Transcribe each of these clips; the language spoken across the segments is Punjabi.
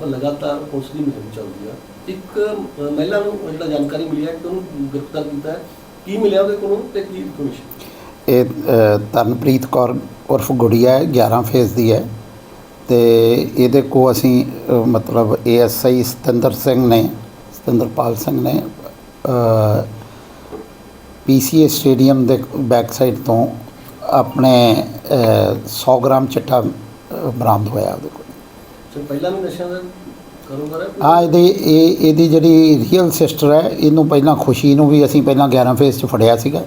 ਪੁਲਿਸ ਦੀ ਮੁਹਿੰਮ ਚੱਲਦੀ ਆ। ਇੱਕ ਮਹਿਲਾ ਨੂੰ ਜਿਹੜਾ ਜਾਣਕਾਰੀ ਮਿਲੀ ਹੈ ਕਿ ਉਹਨੂੰ ਗ੍ਰਿਫਤਾਰ ਕੀਤਾ ਹੈ। ਕੀ ਮਿਲਿਆ ਉਹਦੇ ਕੋਲੋਂ ਤੇ ਕੀ ਇਨਫੋਰਮੇਸ਼ਨ ਇਹ ਤਰਨਪ੍ਰੀਤ ਕੌਰ ਉਰਫ ਗੁੜੀਆ ਹੈ 11 ਫੇਜ਼ ਦੀ ਹੈ। ਤੇ ਇਹਦੇ ਕੋ ਅਸੀਂ ਅ, ਮਤਲਬ ਏਐਸਆਈ ਸਤਿੰਦਰ ਸਿੰਘ ਨੇ ਸਤਿੰਦਰਪਾਲ ਸਿੰਘ ਨੇ ਪੀਸੀਏ ਸਟੇਡੀਅਮ ਦੇ ਬੈਕ ਸਾਈਡ ਤੋਂ ਆਪਣੇ ਅ, 100 ਗ੍ਰਾਮ ਚਿੱਟਾ ਬਰਾਮਦ ਹੋਇਆ ਉਹਦੇ ਕੋਲ। ਸਰ ਪਹਿਲਾਂ ਵੀ ਨਸ਼ਿਆਂ ਦਾ ਕਾਰੋਬਾਰ ਹੈ? ਆ ਇਹਦੀ ਇਹ ਇਹਦੀ ਜਿਹੜੀ ਰੀਅਲ ਸਿਸਟਰ ਹੈ ਇਹਨੂੰ ਪਹਿਲਾਂ ਖੁਸ਼ੀ ਨੂੰ ਵੀ ਅਸੀਂ ਪਹਿਲਾਂ 11 ਫੇਸ 'ਚ ਫੜਿਆ ਸੀਗਾ।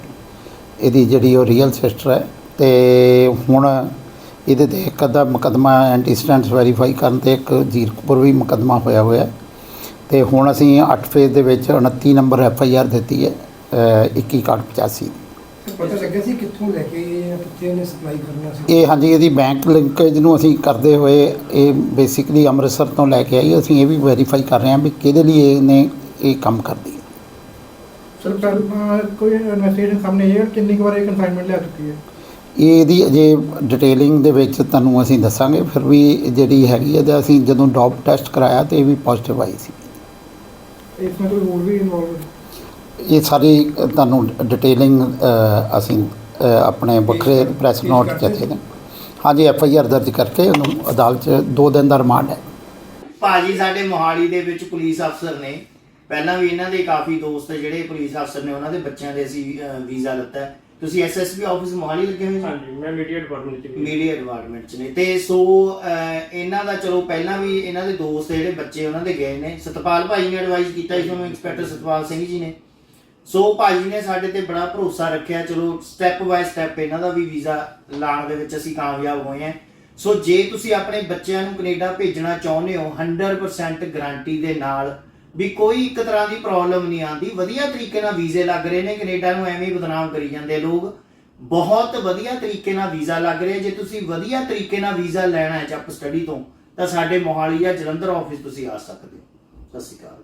ਇਹਦੀ ਜਿਹੜੀ ਉਹ ਰੀਅਲ ਸਿਸਟਰ ਹੈ ਤੇ ਹੁਣ ਇਹਦੇ ਤੇ ਇੱਕ ਅੱਧਾ ਮੁਕੱਦਮਾ ਐਂਟੀਸਟੈਂਟਸ ਵੈਰੀਫਾਈ ਕਰਨ ਤੇ ਇੱਕ ਜੀਰਕਪੁਰ ਵੀ ਮੁਕੱਦਮਾ ਹੋਇਆ ਹੋਇਆ ਹੈ। ਤੇ ਹੁਣ ਅਸੀਂ 8 ਫੇਸ ਦੇ ਵਿੱਚ 29 ਨੰਬਰ ਐਫ ਆਈ ਆਰ ਦਿੱਤੀ ਹੈ ਅ, 2185 ਦੀ। ਪਤਾ ਲੱਗਿਆ ਸੀ ਕਿੱਥੋਂ ਲੈ ਕੇ ਆਏ ਜਾਂ ਕਿੱਥੇ ਇਹਨੇ ਸਪਲਾਈ ਕਰਨਾ ਸੀ? ਇਹ ਹਾਂਜੀ ਇਹਦੀ ਬੈਂਕ ਲਿੰਕੇਜ ਨੂੰ ਅਸੀਂ ਕਰਦੇ ਹੋਏ ਇਹ ਬੇਸਿਕਲੀ ਅੰਮ੍ਰਿਤਸਰ ਤੋਂ ਲੈ ਕੇ ਆਈ। ਅਸੀਂ ਇਹ ਵੀ ਵੈਰੀਫਾਈ ਕਰ ਰਹੇ ਹਾਂ ਵੀ ਕਿਹਦੇ ਲਈ ਇਹਨੇ ਇਹ ਕੰਮ ਕਰਦੀ। ਹੈ ਸਰ ਪਹਿਲਾਂ ਕੋਈ ਇਨਵੈਸਟੀਗੇਸ਼ਨ ਸਾਹਮਣੇ ਆਈ ਹੈ ਕਿੰਨੀ ਕੁ ਵਾਰ ਇਹ ਕਨਫਾਈਨਮੈਂਟ ਲੈ ਚੁੱਕੀ ਹੈ? ਇਹ ਇਹਦੀ ਅਜੇ ਡਿਟੇਲਿੰਗ ਦੇ ਵਿੱਚ ਤੁਹਾਨੂੰ ਅਸੀਂ ਦੱਸਾਂਗੇ। ਫਿਰ ਵੀ ਜਿਹੜੀ ਹੈਗੀ ਹੈ ਤੇ ਅਸੀਂ ਜਦੋਂ ਡੋਪ ਟੈਸਟ ਕਰਾਇਆ ਤੇ ਇਹ ਵੀ ਪੋਜ਼ਿਟਿਵ ਆਈ ਸੀ। ਇਸ ਵਿੱਚ ਕੋਈ ਹੋਰ ਵੀ ਇਨਵੋਲਵ ਇਹ ਸਾਰੀ ਤੁਹਾਨੂੰ ਡਿਟੇਲਿੰਗ ਅਸੀਂ ਆਪਣੇ ਵੱਖਰੇ ਪ੍ਰੈਸ ਨੋਟ ਦਿੱਤੇ ਨੇ। ਹਾਂਜੀ ਐਫ ਆਈ ਆਰ ਦਰਜ ਕਰਕੇ ਉਹਨੂੰ ਅਦਾਲਤ 'ਚ 2 ਦਿਨ ਦਾ ਰਿਮਾਂਡ ਹੈ। ਭਾਜੀ ਸਾਡੇ ਮੋਹਾਲੀ ਦੇ ਵਿੱਚ ਪੁਲਿਸ ਅਫਸਰ ਨੇ ਪਹਿਲਾਂ ਵੀ ਇਹਨਾਂ ਦੇ ਕਾਫੀ ਦੋਸਤ ਜਿਹੜੇ ਪੁਲਿਸ ਅਫਸਰ ਨੇ ਉਹਨਾਂ ਦੇ ਬੱਚਿਆਂ ਦੇ ਅਸੀਂ ਵੀਜ਼ਾ ਲਿੱਤਾ। ਤੁਸੀਂ ਐਸਐਸਪੀ ਆਫਿਸ ਮੋਹਾਲੀ ਲੱਗੇ ਹੋਏ ਹਾਂਜੀ ਮੈਂ ਮੀਡੀਆ ਡਿਪਾਰਟਮੈਂਟ ਚ ਮੀਡੀਆ ਡਿਪਾਰਟਮੈਂਟ ਚ ਨੇ। ਤੇ ਸੋ ਇਹਨਾਂ ਦਾ ਚਲੋ ਪਹਿਲਾਂ ਵੀ ਇਹਨਾਂ ਦੇ ਦੋਸਤ ਜਿਹੜੇ ਬੱਚੇ ਉਹਨਾਂ ਦੇ ਗਏ ਨੇ ਸਤਪਾਲ ਭਾਈ ਨੇ ਐਡਵਾਈਸ ਕੀਤਾ ਇਸ ਨੂੰ ਇੰਸਪੈਕਟਰ ਸਤਪਾਲ ਸਿੰਘ ਜੀ ਨੇ। ਸੋ ਭਾਜੀ ਨੇ ਸਾਡੇ ਤੇ ਬੜਾ ਭਰੋਸਾ ਰੱਖਿਆ, ਚਲੋ ਸਟੈਪ ਬਾਏ ਸਟੈਪ ਇਹਨਾਂ ਦਾ ਵੀ ਵੀਜ਼ਾ ਲਾਉਣ ਦੇ ਵਿੱਚ ਅਸੀਂ ਕਾਮਯਾਬ ਹੋਏ ਹਾਂ। ਸੋ ਜੇ ਤੁਸੀਂ ਆਪਣੇ ਬੱਚਿਆਂ ਨੂੰ ਕੈਨੇਡਾ ਭੇਜਣਾ ਚਾਹੁੰਦੇ ਹੋ 100% ਗਾਰੰਟੀ ਦੇ ਨਾਲ ਵੀ ਕੋਈ ਇੱਕ ਤਰ੍ਹਾਂ ਦੀ ਪ੍ਰੋਬਲਮ ਨਹੀਂ ਆਂਦੀ ਵਧੀਆ ਤਰੀਕੇ ਨਾਲ ਵੀਜ਼ੇ ਲੱਗ ਰਹੇ ਨੇ, ਕੈਨੇਡਾ ਨੂੰ ਐਵੇਂ ਹੀ ਬਦਨਾਮ ਕਰੀ ਜਾਂਦੇ ਲੋਕ। ਬਹੁਤ ਵਧੀਆ ਤਰੀਕੇ ਨਾਲ ਵੀਜ਼ਾ ਲੱਗ ਰਿਹਾ। ਜੇ ਤੁਸੀਂ ਵਧੀਆ ਤਰੀਕੇ ਨਾਲ ਵੀਜ਼ਾ ਲੈਣਾ ਹੈ ਜੱਪ ਸਟੱਡੀ ਤੋਂ, ਤਾਂ ਸਾਡੇ ਮੋਹਾਲੀ ਜਾਂ ਜਲੰਧਰ ਆਫਿਸ ਤੁਸੀਂ ਆ ਸਕਦੇ ਹੋ। ਸਤਿ ਸ਼੍ਰੀ ਅਕਾਲ